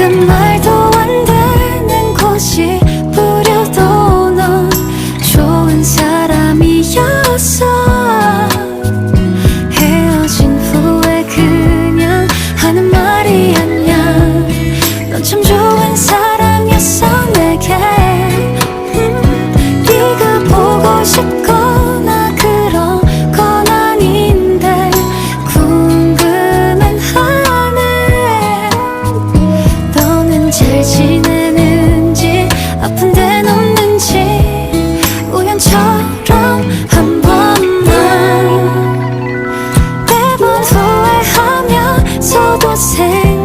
가끔 말도 안 되는 곳이 부려도 넌 좋은 사람이었어. 헤어진 후에 그냥 하는 말이 아니야. 넌참 좋은 사람이었어 내게. 음, 네가 보고 싶 잘 지내는지 아픈 데는 없는지 우연처럼 한 번만. 매번 후회하면서도 생